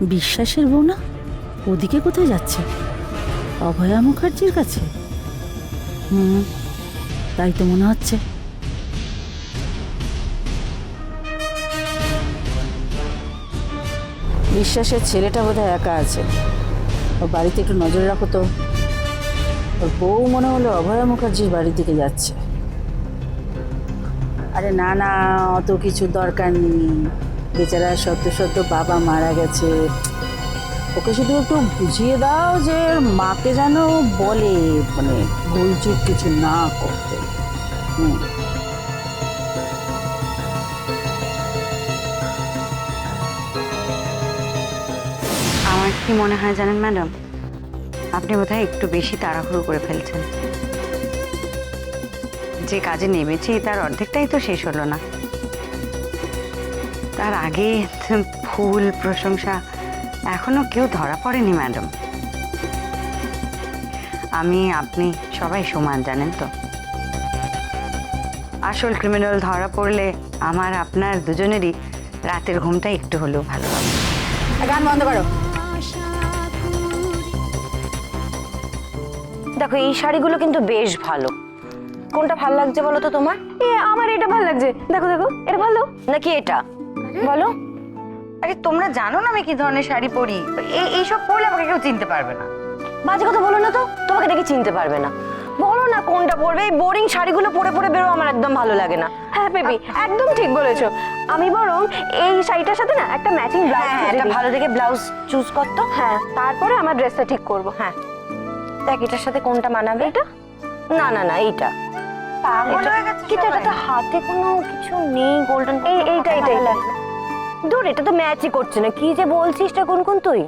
বিশ্বাসের বউ না? ওদিকে কোথায় যাচ্ছে? অভয়া মুখার্জির কাছে? হুম, তাই তো মনে হচ্ছে। বিশ্বাসের ছেলেটা বোধহয় একা আছে। ওর বাড়িতে একটু নজর রাখো তো। ওর বউ মনে হলো অভয়া মুখার্জির বাড়ির দিকে যাচ্ছে। আরে না না, অত কিছু দরকার নেই। বেচারা সদ্য সদ্য বাবা মারা গেছে। ওকে শুধু একটু বুঝিয়ে দাও যে মাকে যেন বলে মানে ভুলচুক কিছু না করতে। হুম। আমার কি মনে হয় জানেন, ম্যাডাম? আপনি বোধহয় একটু বেশি তাড়াহুড়ো করে ফেলছেন। যে কাজে নেমেছি, তার অর্ধেকটাই তো শেষ হলো না। তার আগে ফুল প্রশংসা এখনও কেউ ধরা পড়েনি ম্যাডাম। আমি আপনি সবাই সমান জানেন তো। আসল ক্রিমিনাল ধরা পড়লে আমার আপনার দুজনেরই রাতের ঘুমটা একটু হলেও ভালো হবে। গান বন্ধ করো। দেখো এই শাড়িগুলো কিন্তু বেশ ভালো। কোনটা ভালো লাগছে বলো তো তোমার? এ আমার এটা ভালো লাগছে। দেখো দেখো এটা ভালো। নাকি এটা? বলো। আরে তোমরা জানো না আমি কি ধরনের শাড়ি পরি? এই এইসব পরলে আমাকে কেউ চিনতে পারবে না। বাজে কথা বলো না তো তোমাকে দেখে চিনতে পারবে না। বলো না কোনটা পরবে এই বোরিং শাড়িগুলো পরে পরে বেরো আমার একদম ভালো লাগে না। হ্যাঁ বেবি একদম ঠিক বলেছ। আমি বরং এই শাড়িটার সাথে না একটা ম্যাচিং ব্লাউজ হ্যাঁ একটা ভালো দেখে ব্লাউজ চুজ করতো হ্যাঁ তারপরে আমার ড্রেসটা ঠিক করব। হ্যাঁ। দেখ এটার সাথে কোনটা মানাবে? এটা না না না এইটা। হয়ে কিন্তু সবাই। এটা তো হাতে কোনো কিছু নেই গোল্ডেন এই এইটা এইটাই দূর এটা তো ম্যাচই করছে না। কি যে বলছিস টা কোন কোন তুই?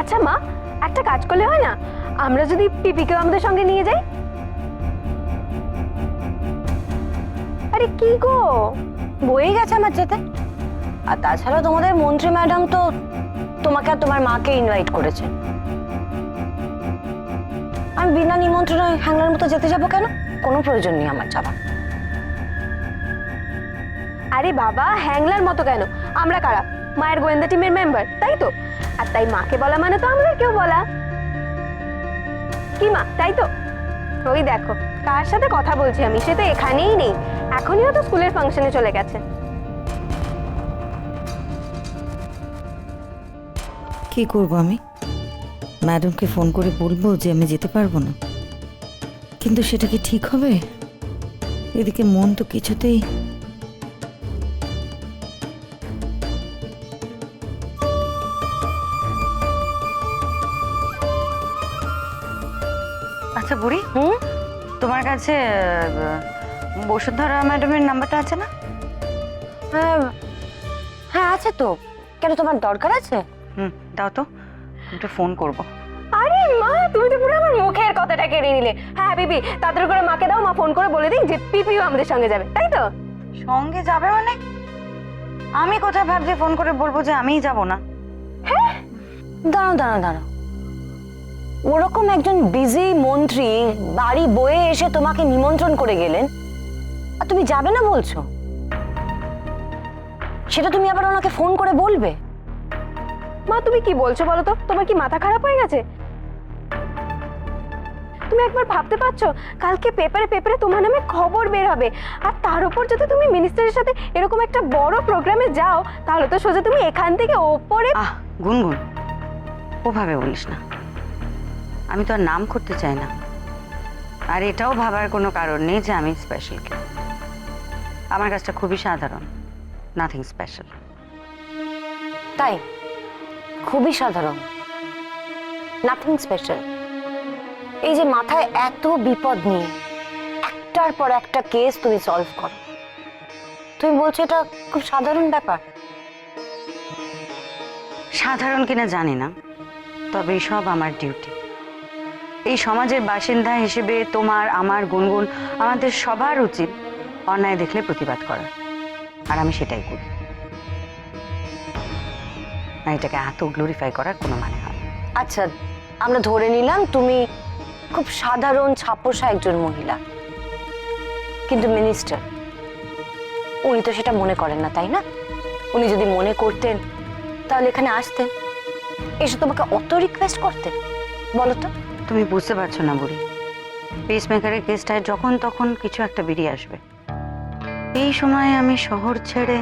আচ্ছা মা, একটা কাজ করলে হয় না? আমরা যদি পিপিকে আমাদের সঙ্গে নিয়ে যাই? আরে কি গো? বয়ে গেছে আমার যেতে। আর তাছাড়া তোমাদের মন্ত্রী ম্যাডাম তো তোমাকে আর তোমার মাকে ইনভাইট করেছে। আমি বিনা নিমন্ত্রণে হ্যাংলার মতো যেতে যাব কেন? কোনো প্রয়োজন নেই আমার যাবার। আরে বাবা, হ্যাংলার মতো কেন? আমরা কারা? মায়ের গোয়েন্দা টিমের মেম্বার তাই তো? আর তাই মাকে বলা মানে তো আমাদের কেউ বলা। কি মা, তাই তো? ওই দেখো, কার সাথে কথা বলছি আমি, সে তো এখানেই নেই। এখনই হয়তো স্কুলের ফাংশনে চলে গেছে। কি করব আমি? ম্যাডামকে ফোন করে বলব যে আমি যেতে পারব না। কিন্তু সেটা কি ঠিক হবে? এদিকে মন তো কিছুতেই আচ্ছা বুড়ি হুম? তোমার কাছে আহ, বসুন্ধরা ম্যাডামের নাম্বারটা আছে না? হ্যাঁ হ্যাঁ আছে তো। কেন তোমার দরকার আছে? হুম। দাও তো একটু ফোন করব। আরে মা তুমি তো পুরো আমার মুখের কথাটা কেড়ে নিলে। হ্যাঁ বিবি তাড়াতাড়ি করে মাকে দাও মা ফোন করে বলে দিই যে পিপিও আমাদের সঙ্গে যাবে তাই তো? সঙ্গে যাবে মানে? আমি কোথায় ভাবছি ফোন করে বলব যে আমিই যাব না? হ্যাঁ? দাঁড়াও দাঁড়াও দাঁড়াও। ওরকম একজন বিজি মন্ত্রী বাড়ি বয়ে এসে তোমাকে নিমন্ত্রণ করে গেলেন আর তুমি যাবে না বলছো? সেটা তুমি আবার ওনাকে ফোন করে বলবে? মা তুমি কি বলছো বলো তো? তোমার কি মাথা খারাপ হয়ে গেছে? তুমি একবার ভাবতে পারছ? কালকে পেপারে পেপারে তোমার নামে খবর বের হবে। আর তার উপর যদি তুমি মিনিস্টারের সাথে এরকম একটা বড় প্রোগ্রামে যাও তাহলে তো সোজা তুমি এখান থেকে ওপরে আহ গুনগুন। ওভাবে বলিস না। আমি তো আর নাম করতে চাই না। আর এটাও ভাবার কোনো কারণ নেই যে আমি স্পেশাল কেউ আমার কাজটা খুবই সাধারণ। নাথিং স্পেশাল তাই? খুবই সাধারণ। নাথিং স্পেশাল এই যে মাথায় এত বিপদ নিয়ে একটার পর একটা কেস তুমি সলভ করো। তুমি বলছো এটা খুব সাধারণ ব্যাপার। সাধারণ কিনা জানি না, তবে সব আমার ডিউটি এই সমাজের বাসিন্দা হিসেবে তোমার, আমার গুনগুন আমাদের সবার উচিত অন্যায় দেখলে প্রতিবাদ করা। আর আমি সেটাই করি। আর এটাকে এত গ্লোরিফাই করার কোনো মানে হয় আচ্ছা আমরা ধরে নিলাম তুমি খুব সাধারণ ছাপোষা একজন মহিলা। কিন্তু মিনিস্টার উনি তো সেটা মনে করেন না তাই না? উনি যদি মনে করতেন তাহলে এখানে আসতেন। এসে তোমাকে অত রিকোয়েস্ট করতেন বলো তো। তুমি বুঝতে পারছ না বুড়ি। পেসমেকারের কেসটায় যখন তখন কিছু একটা বেরিয়ে আসবে। এই সময় আমি শহর ছেড়ে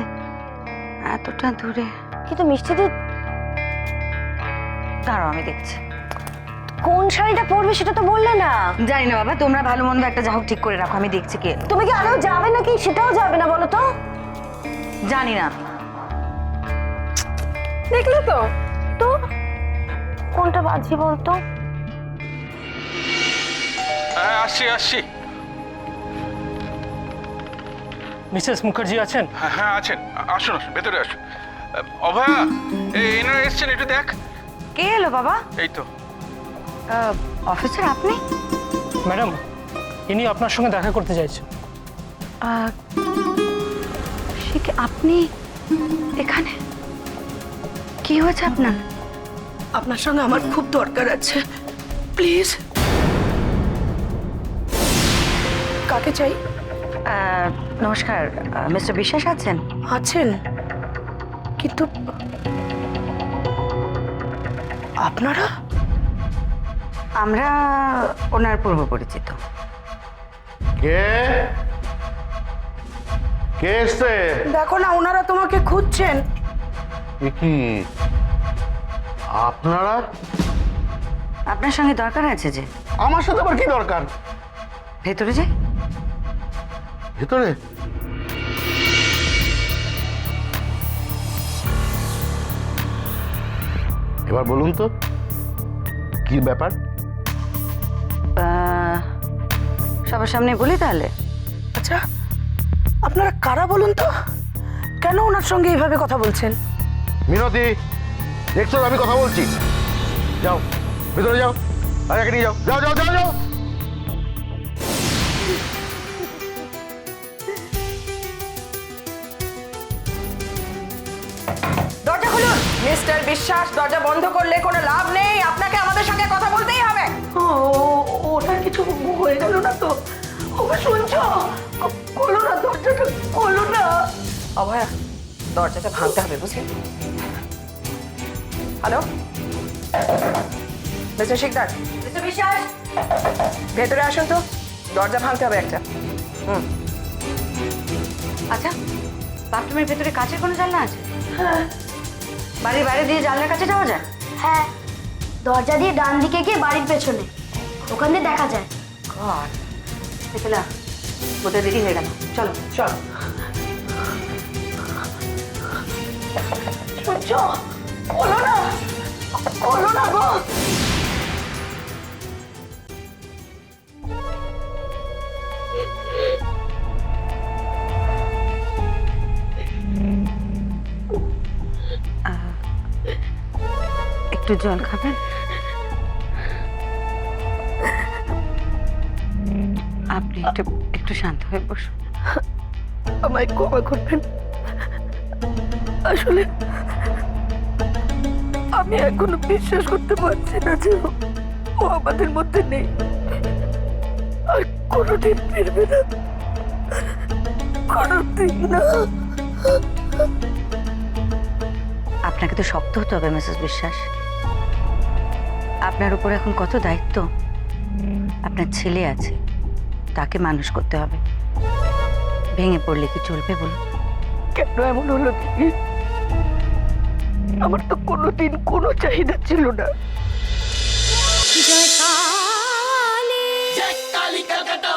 এতটা দূরে কিন্তু মিষ্টিদি দাঁড়াও আমি দেখছি। কোন শাড়িটা পরবে সেটা তো বললে না। জানি না বাবা তোমরা ভালো মন্দ একটা যা হোক ঠিক করে রাখো আমি দেখছি কে। তুমি কি আরও যাবে নাকি? সেটাও যাবে না বলো তো। জানি না। দেখলে তো। তো? কোনটা বাজি বলতো? হ্যাঁ আসছি আসছি। মিসেস মুখার্জি আছেন? হ্যাঁ হ্যাঁ আছেন। আসুন আসুন ভেতরে আসুন। অভয়া এই এনারা এসছেন একটু দেখ। কে এলো বাবা? এই তো। অফিসার আপনি? ম্যাডাম ইনি আপনার সঙ্গে দেখা করতে চাইছেন আহ, সে কি আপনি এখানে? কি হয়েছে আপনার? আপনার সঙ্গে আমার খুব দরকার আছে। প্লিজ। কাকে চাই? নমস্কার মিস্টার বিশ্বাস আছেন? আছেন। কিন্তু আপনারা? আমরা ওনার পূর্ব পরিচিত। কে? কে এসছে? দেখো না ওনারা তোমাকে খুঁজছেন। এ কি? আপনারা? আপনার সঙ্গে দরকার আছে যে? আমার সাথে আবার কি দরকার? ভেতরে যাই ভেতরে? এবার বলুন তো কি ব্যাপার? আহ, সবার সামনে বলি তাহলে? আচ্ছা আপনারা কারা বলুন তো? কেন ওনার সঙ্গে এইভাবে কথা বলছেন? মিনতি দেখছ আমি কথা বলছি। যাও ভিতরে যাও আর একে নিয়ে যাও। যাও যাও যাও যাও। দরজা খুলুন। মিস্টার বিশ্বাস দরজা বন্ধ করলে কোনো লাভ নেই। আপনাকে আমাদের সঙ্গে কথা বলতেই হবে। ও ওনার কিছু হয়ে গেল না তো। ও শুনছো? খোলো না দরজাটা খোলো না। অভয়া দরজাটা ভাঙতে হবে বুঝলি? হ্যালো? মিস্টার শিকদার? মিস্টার বিশ্বাস? ভেতরে আসুন তো। দরজা ভাঙতে হবে একটা। হুম। আচ্ছা বাথরুমের ভেতরে কাছের কোনো জানলা আছে? বাড়ির বাইরে দিয়ে জানলার কাছে যাওয়া যায়? হ্যাঁ দরজা দিয়ে ডান দিকে গিয়ে বাড়ির পেছনে। ওখান দিয়ে দেখা যায়। গড। দেখলা বোধহয় দেরি হয়ে গেল। চলো চল। চলো না বলো না গো। একটু জল খাবেন? আপনি একটু একটু শান্ত হয়ে বসুন। আমায় ক্ষমা করবেন। আসলে আমি এখনও বিশ্বাস করতে পারছি না যে ও- আমাদের মধ্যে নেই। আর কোনোদিন ফিরবে না। কোনোদিন না। আপনাকে তো শক্ত হতে হবে মিসেস বিশ্বাস। আপনার উপর এখন কত দায়িত্ব? আপনার ছেলে আছে তাকে মানুষ করতে হবে। ভেঙে পড়লে কি চলবে বলুন? কেন এমন হলো দিদি? আমার তো কোনোদিন কোনো চাহিদা ছিল না। জয় কালী জয় কালী কলকাতা